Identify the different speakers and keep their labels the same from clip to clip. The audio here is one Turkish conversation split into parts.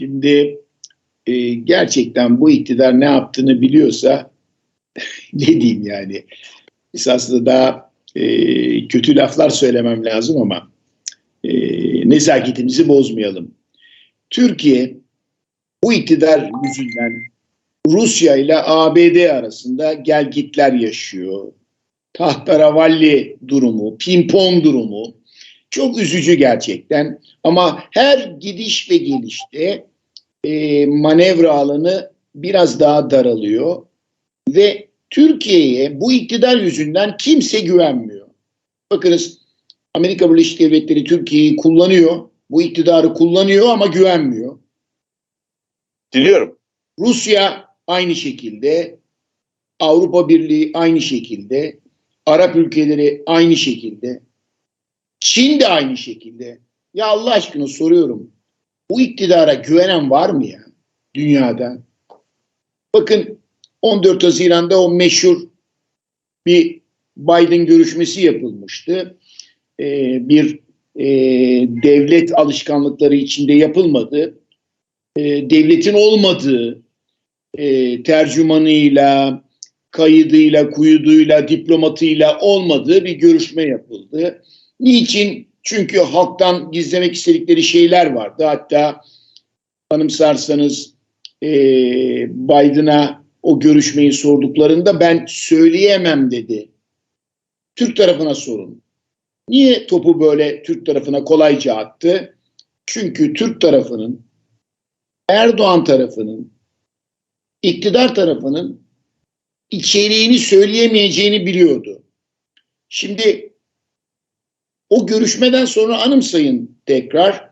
Speaker 1: Şimdi e, gerçekten bu iktidar ne yaptığını biliyorsa ne diyeyim yani. Esasında daha e, kötü laflar söylemem lazım ama e, nezaketimizi bozmayalım. Türkiye bu iktidar yüzünden Rusya ile ABD arasında gelgitler yaşıyor. Tahtaravalli durumu, pimpon durumu çok üzücü gerçekten. Ama her gidiş ve gelişte e, manevra alanı biraz daha daralıyor ve Türkiye'ye bu iktidar yüzünden kimse güvenmiyor. Bakınız Amerika Birleşik Devletleri Türkiye'yi kullanıyor, bu iktidarı kullanıyor ama güvenmiyor.
Speaker 2: Diliyorum.
Speaker 1: Rusya aynı şekilde, Avrupa Birliği aynı şekilde, Arap ülkeleri aynı şekilde, Çin de aynı şekilde. Ya Allah aşkına soruyorum. Bu iktidara güvenen var mı ya dünyada? Bakın 14 Haziran'da o meşhur bir Biden görüşmesi yapılmıştı. Ee, bir e, devlet alışkanlıkları içinde yapılmadı. E, devletin olmadığı e, tercümanıyla, kaydıyla, kuyuduyla, diplomatıyla olmadığı bir görüşme yapıldı. Niçin? Çünkü halktan gizlemek istedikleri şeyler vardı. Hatta anımsarsanız e, Biden'a o görüşmeyi sorduklarında ben söyleyemem dedi. Türk tarafına sorun. Niye topu böyle Türk tarafına kolayca attı? Çünkü Türk tarafının, Erdoğan tarafının, iktidar tarafının içeriğini söyleyemeyeceğini biliyordu. Şimdi o görüşmeden sonra anımsayın tekrar.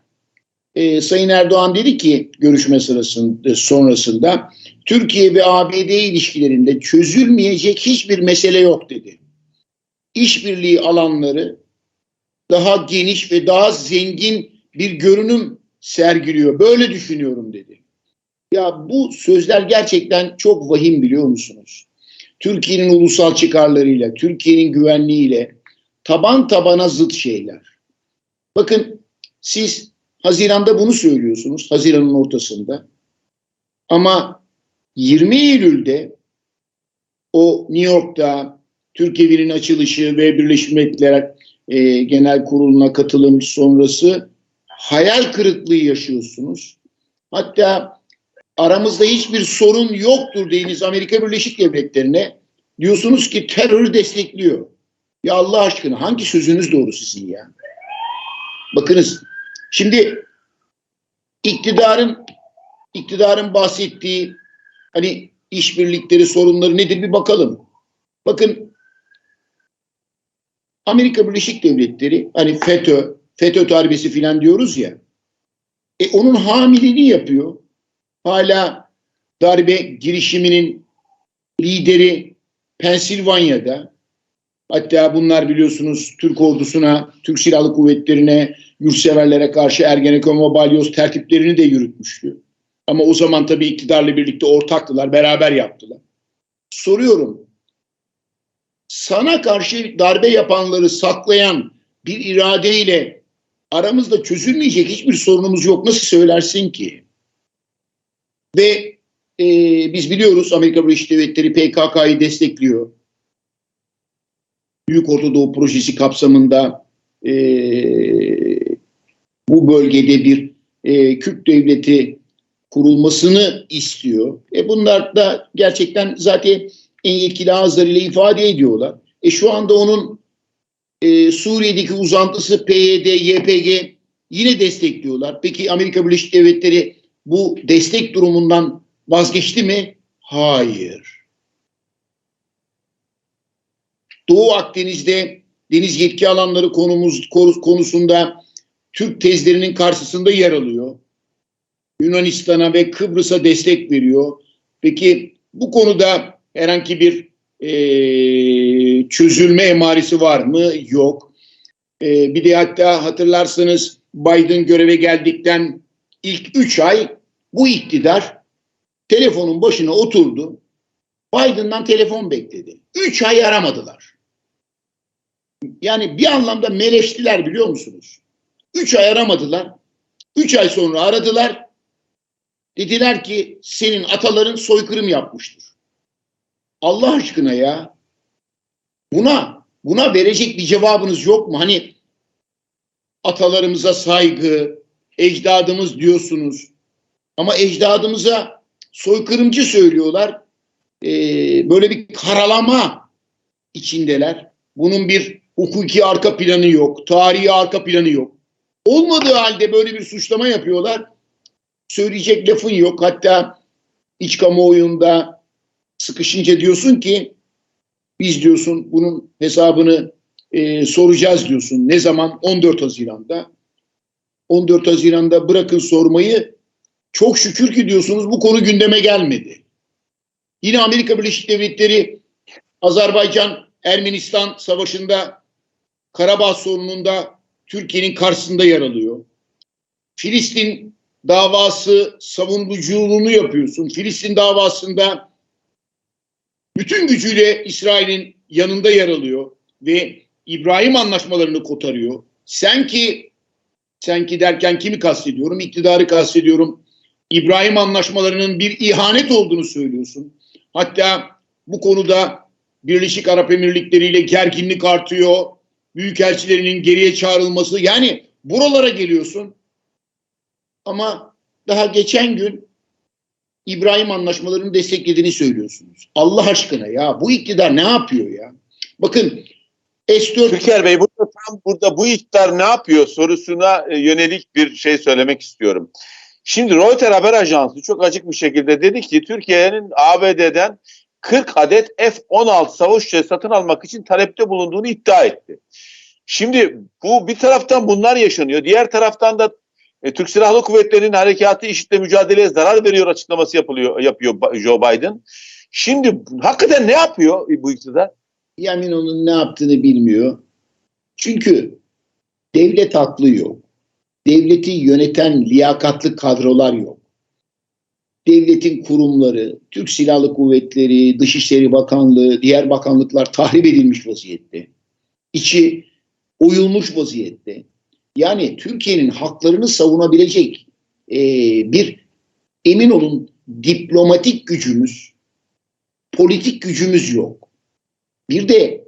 Speaker 1: E, Sayın Erdoğan dedi ki görüşme sırasında sonrasında Türkiye ve ABD ilişkilerinde çözülmeyecek hiçbir mesele yok dedi. İşbirliği alanları daha geniş ve daha zengin bir görünüm sergiliyor. Böyle düşünüyorum dedi. Ya bu sözler gerçekten çok vahim biliyor musunuz? Türkiye'nin ulusal çıkarlarıyla, Türkiye'nin güvenliğiyle taban tabana zıt şeyler. Bakın siz Haziran'da bunu söylüyorsunuz, Haziran'ın ortasında. Ama 20 Eylül'de o New York'ta Türkiye'nin açılışı ve Birleşmiş Milletler e, Genel Kurulu'na katılım sonrası hayal kırıklığı yaşıyorsunuz. Hatta aramızda hiçbir sorun yoktur dediğiniz Amerika Birleşik Devletleri'ne diyorsunuz ki terörü destekliyor. Ya Allah aşkına hangi sözünüz doğru sizin ya? Bakınız şimdi iktidarın iktidarın bahsettiği hani işbirlikleri sorunları nedir bir bakalım. Bakın Amerika Birleşik Devletleri hani FETÖ, FETÖ darbesi filan diyoruz ya. E onun hamileliğini yapıyor. Hala darbe girişiminin lideri Pensilvanya'da. Hatta bunlar biliyorsunuz Türk ordusuna, Türk Silahlı Kuvvetleri'ne, yurtseverlere karşı Ergenekon ve Balyoz tertiplerini de yürütmüştü. Ama o zaman tabii iktidarla birlikte ortaktılar, beraber yaptılar. Soruyorum, sana karşı darbe yapanları saklayan bir iradeyle aramızda çözülmeyecek hiçbir sorunumuz yok. Nasıl söylersin ki? Ve e, biz biliyoruz Amerika Birleşik Devletleri PKK'yı destekliyor. Büyük Orta Doğu Projesi kapsamında e, bu bölgede bir e, Kürt devleti kurulmasını istiyor. E bunlar da gerçekten zaten en yetkili ağızlarıyla ifade ediyorlar. E şu anda onun e, Suriye'deki uzantısı PYD, YPG yine destekliyorlar. Peki Amerika Birleşik Devletleri bu destek durumundan vazgeçti mi? Hayır. Doğu Akdeniz'de deniz yetki alanları konumuz konusunda Türk tezlerinin karşısında yer alıyor. Yunanistan'a ve Kıbrıs'a destek veriyor. Peki bu konuda herhangi bir e, çözülme emaresi var mı? Yok. E, bir de hatta hatırlarsanız Biden göreve geldikten ilk üç ay bu iktidar telefonun başına oturdu. Biden'dan telefon bekledi. Üç ay aramadılar. Yani bir anlamda meleştiler biliyor musunuz? Üç ay aramadılar. Üç ay sonra aradılar. Dediler ki senin ataların soykırım yapmıştır. Allah aşkına ya. Buna buna verecek bir cevabınız yok mu? Hani atalarımıza saygı, ecdadımız diyorsunuz. Ama ecdadımıza soykırımcı söylüyorlar. Ee, böyle bir karalama içindeler. Bunun bir hukuki arka planı yok, tarihi arka planı yok. Olmadığı halde böyle bir suçlama yapıyorlar. Söyleyecek lafın yok. Hatta iç kamuoyunda sıkışınca diyorsun ki biz diyorsun bunun hesabını e, soracağız diyorsun. Ne zaman? 14 Haziran'da. 14 Haziran'da bırakın sormayı çok şükür ki diyorsunuz bu konu gündeme gelmedi. Yine Amerika Birleşik Devletleri Azerbaycan Ermenistan savaşında Karabağ sorununda Türkiye'nin karşısında yer alıyor. Filistin davası savunuculuğunu yapıyorsun. Filistin davasında bütün gücüyle İsrail'in yanında yer alıyor ve İbrahim anlaşmalarını kotarıyor. Sen ki sen ki derken kimi kastediyorum? İktidarı kastediyorum. İbrahim anlaşmalarının bir ihanet olduğunu söylüyorsun. Hatta bu konuda Birleşik Arap Emirlikleri ile gerginlik artıyor. Büyükelçilerinin geriye çağrılması. Yani buralara geliyorsun. Ama daha geçen gün İbrahim anlaşmalarını desteklediğini söylüyorsunuz. Allah aşkına ya bu iktidar ne yapıyor ya? Bakın S4
Speaker 2: Türker Bey burada tam burada bu iktidar ne yapıyor sorusuna e, yönelik bir şey söylemek istiyorum. Şimdi Reuters haber ajansı çok açık bir şekilde dedi ki Türkiye'nin ABD'den 40 adet F-16 savaş uçağı satın almak için talepte bulunduğunu iddia etti. Şimdi bu bir taraftan bunlar yaşanıyor. Diğer taraftan da e, Türk Silahlı Kuvvetleri'nin harekatı IŞİD'le mücadeleye zarar veriyor açıklaması yapılıyor yapıyor Joe Biden. Şimdi hakikaten ne yapıyor bu iktidar?
Speaker 1: Yamin onun ne yaptığını bilmiyor. Çünkü devlet aklı yok. Devleti yöneten liyakatlı kadrolar yok. Devletin kurumları, Türk Silahlı Kuvvetleri, Dışişleri Bakanlığı, diğer bakanlıklar tahrip edilmiş vaziyette. İçi oyulmuş vaziyette. Yani Türkiye'nin haklarını savunabilecek e, bir emin olun diplomatik gücümüz, politik gücümüz yok. Bir de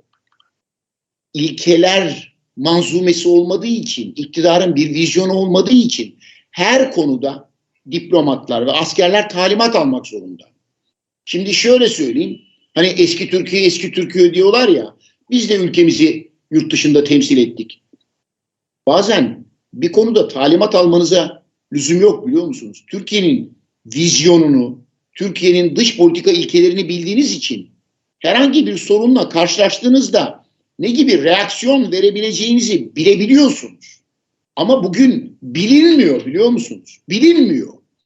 Speaker 1: ilkeler manzumesi olmadığı için, iktidarın bir vizyonu olmadığı için her konuda diplomatlar ve askerler talimat almak zorunda. Şimdi şöyle söyleyeyim. Hani eski Türkiye eski Türkiye diyorlar ya. Biz de ülkemizi yurt dışında temsil ettik. Bazen bir konuda talimat almanıza lüzum yok biliyor musunuz? Türkiye'nin vizyonunu, Türkiye'nin dış politika ilkelerini bildiğiniz için herhangi bir sorunla karşılaştığınızda ne gibi reaksiyon verebileceğinizi bilebiliyorsunuz. Ama bugün bilinmiyor biliyor musunuz? Bilinmiyor.